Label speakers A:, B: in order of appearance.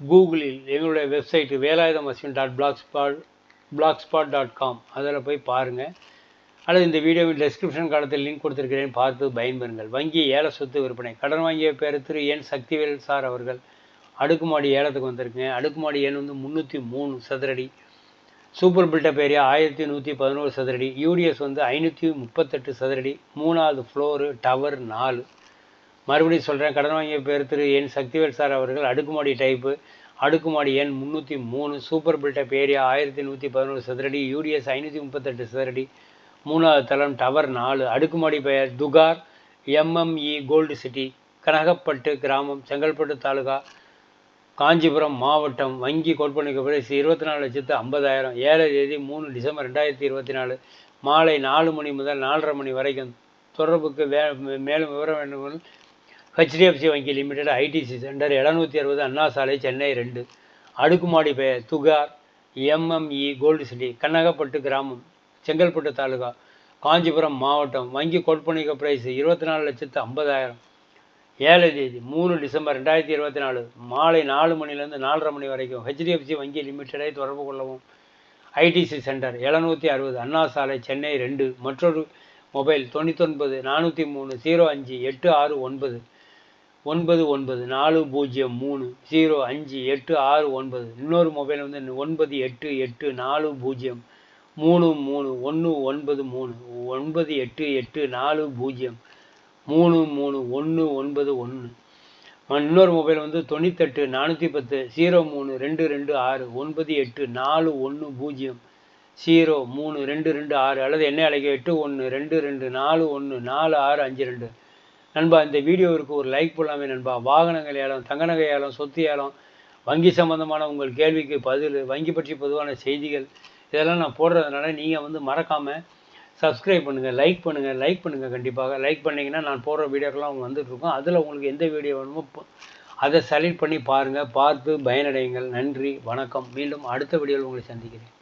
A: கூகுளில் எங்களுடைய website Velayudham Ashwin dot blogspot blogspot dot com அதில் போய் பாருங்கள் அல்லது இந்த வீடியோவின் டெஸ்கிரிப்ஷன் காலத்தில் லிங்க் கொடுத்துருக்கிறேன். பார்த்து பயன்பெறுங்கள். வங்கி ஏல சொத்து விற்பனை. கடன் வாங்கிய பேர் திரு என் சக்திவேல் சார் அவர்கள் அடுக்குமாடி ஏலத்துக்கு வந்திருக்கேன். அடுக்குமாடி எண் வந்து முந்நூற்றி மூணு சதுரடி. சூப்பர் பில்டப் ஏரியா ஆயிரத்தி நூற்றி பதினோரு சதுரடி. யூடிஎஸ் வந்து ஐநூற்றி முப்பத்தெட்டு சதுரடி. மூணாவது ஃப்ளோரு டவர் நாலு. மறுபடியும் சொல்கிறேன் கடன் வாங்கிய பேர் திரு என் சக்திவேல் சார் அவர்கள் அடுக்குமாடி டைப்பு அடுக்குமாடி எண் முந்நூற்றி மூணு சூப்பர் பில்டப் ஏரியா ஆயிரத்தி நூற்றி பதினோரு சதுரடி யூடிஎஸ் ஐநூற்றி முப்பத்தெட்டு சதுரடி மூணாவது தளம் டவர் நாலு அடுக்குமாடி பெயர் Dugar M M E gold city Kanakapattu கிராமம் செங்கல்பட்டு தாலுகா காஞ்சிபுரம் மாவட்டம் வங்கி கொடுப்பனைக்கு பிரைஸ் இருபத்தி நாலு லட்சத்து ஐம்பதாயிரம் ஏழை தேதி மூணு டிசம்பர் ரெண்டாயிரத்தி இருபத்தி நாலு மாலை நாலு மணி முதல் நாலரை மணி வரைக்கும். தொடர்புக்கு வே மேலும் விவரம் வேண்டும் ஹெச்டிஎஃப்சி வங்கி லிமிடெட் ஐடிசி சென்டர் எழுநூற்றி அறுபது அண்ணா சாலை சென்னை ரெண்டு. அடுக்குமாடி பெயர் Dugar M M E gold city Kannagapattu கிராமம் செங்கல்பட்டு தாலுகா காஞ்சிபுரம் மாவட்டம். வங்கி கொடுப்பனைக்க பிரைஸ் இருபத்தி நாலு லட்சத்து ஐம்பதாயிரம். ஏழை தேதி மூணு டிசம்பர் ரெண்டாயிரத்தி இருபத்தி நாலு மாலை நாலு மணிலேருந்து நாலரை மணி வரைக்கும் ஹெச்டிஎஃப்சி வங்கி லிமிட்டடை தொடர்பு கொள்ளவும். ஐடிசி சென்டர் எழுநூற்றி அறுபது அண்ணா சாலை சென்னை ரெண்டு. மற்றொரு மொபைல் தொண்ணூத்தொன்பது நானூற்றி மூணு ஜீரோ அஞ்சு எட்டு ஆறு ஒன்பது. ஒன்பது ஒன்பது நாலு பூஜ்ஜியம் மூணு ஜீரோ அஞ்சு எட்டு ஆறு ஒன்பது. இன்னொரு மொபைல் வந்து ஒன்பது எட்டு எட்டு நாலு பூஜ்ஜியம் மூணு மூணு ஒன்று ஒன்பது மூணு. ஒன்பது எட்டு எட்டு நாலு பூஜ்ஜியம் மூணு மூணு ஒன்று ஒன்பது ஒன்று இன்னொரு மொபைல் வந்து தொண்ணூத்தெட்டு நானூற்றி பத்து ஜீரோ மூணு ரெண்டு ரெண்டு ஆறு. ஒன்பது எட்டு நாலு ஒன்று பூஜ்ஜியம் ஜீரோ மூணு ரெண்டு ரெண்டு ஆறு. அல்லது என்ன அழைக்க எட்டு ஒன்று ரெண்டு ரெண்டு நாலு ஒன்று நாலு ஆறு அஞ்சு ரெண்டு. நண்பா இந்த வீடியோவிற்கு ஒரு லைக் போடலாமே நண்பா. வாகனங்கள் ஏலம் தங்க நகை ஏலம் சொத்து ஏலம் வங்கி சம்பந்தமான உங்கள் கேள்விக்கு பதில் வங்கி பற்றி பொதுவான செய்திகள் இதெல்லாம் நான் போடுறதுனால நீங்கள் வந்து மறக்காமல் சப்ஸ்கிரைப் பண்ணுங்கள் லைக் பண்ணுங்கள் லைக் பண்ணுங்கள் கண்டிப்பாக. லைக் பண்ணிங்கன்னா நான் போடுற வீடியோக்கெல்லாம் அவங்க வந்துட்டுருக்கோம் அதில் உங்களுக்கு எந்த வீடியோ வேணுமோ அதை செலக்ட் பண்ணி பாருங்கள் பார்த்து பயனடையுங்கள். நன்றி வணக்கம். மீண்டும் அடுத்த வீடியோவில் உங்களை சந்திக்கிறேன்.